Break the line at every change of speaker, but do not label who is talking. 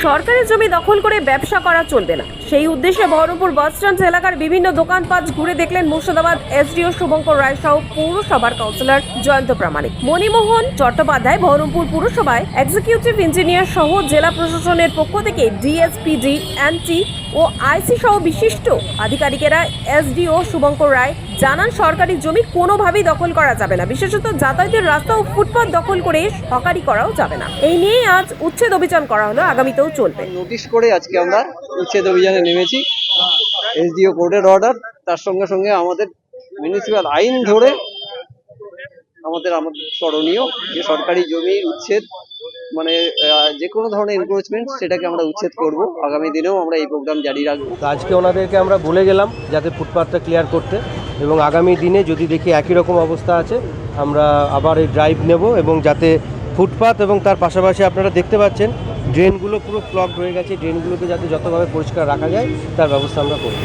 সরকারি জমি দখল করে ব্যবসা করা চলবে না। সেই উদ্দেশ্যে বহরমপুর বাসস্ট্যান্ড এলাকার বিভিন্ন দোকানপাট ঘুরে দেখলেন মুর্শিদাবাদ এসডিও শুভঙ্কর রায় সহ পৌরসভার কাউন্সিলর জয়ন্ত প্রামাণিক। মণিমোহন চট্টোপাধ্যায় বহরমপুর পুরসভায় এক্সিকিউটিভ ইঞ্জিনিয়ার সহ জেলা প্রশাসনের পক্ষ থেকে ডিএসপিডি এনটি ও আইসি সহ বিশিষ্ট আধিকারিকেরা এসডিও শুভঙ্কর রায় জানান সরকারি জমি কোনোভাবেই দখল করা যাবে না। বিশেষত যাতায়াতের রাস্তা ও ফুটপাত দখল করে হকারি করাও যাবে না। এই নিয়েই আজ উচ্ছেদ অভিযান করা হলো আগামীতেও চলবে।
নোটিশ করে আজকে আমরা উচ্ছেদ অভিযানে নেমেছি। এসডিও কোর্টের অর্ডার তার সঙ্গে সঙ্গে আমাদের মিউনিসিপ্যাল আইন ধরে আমাদের আমাদের করণীয় যে সরকারি জমি উচ্ছেদ মানে যে কোনো ধরনের এনক্রোচমেন্ট সেটাকে আমরা উচ্ছেদ করব। আগামী দিনেও আমরা এই প্রোগ্রাম জারি রাখব।
আজকে ওনাদেরকে আমরা বলে গেলাম যাতে ফুটপাথটা ক্লিয়ার করতে। এবং আগামী দিনে যদি দেখি একই রকম অবস্থা আছে, আমরা আবার এই ড্রাইভ নেব এবং যাতে ফুটপাথ এবং তার পাশাপাশি আপনারা দেখতে পাচ্ছেন ড্রেনগুলো পুরো ক্লক হয়ে গেছে। ড্রেনগুলোকে যাতে যতভাবে পরিষ্কার রাখা যায়, তার ব্যবস্থা আমরা করব।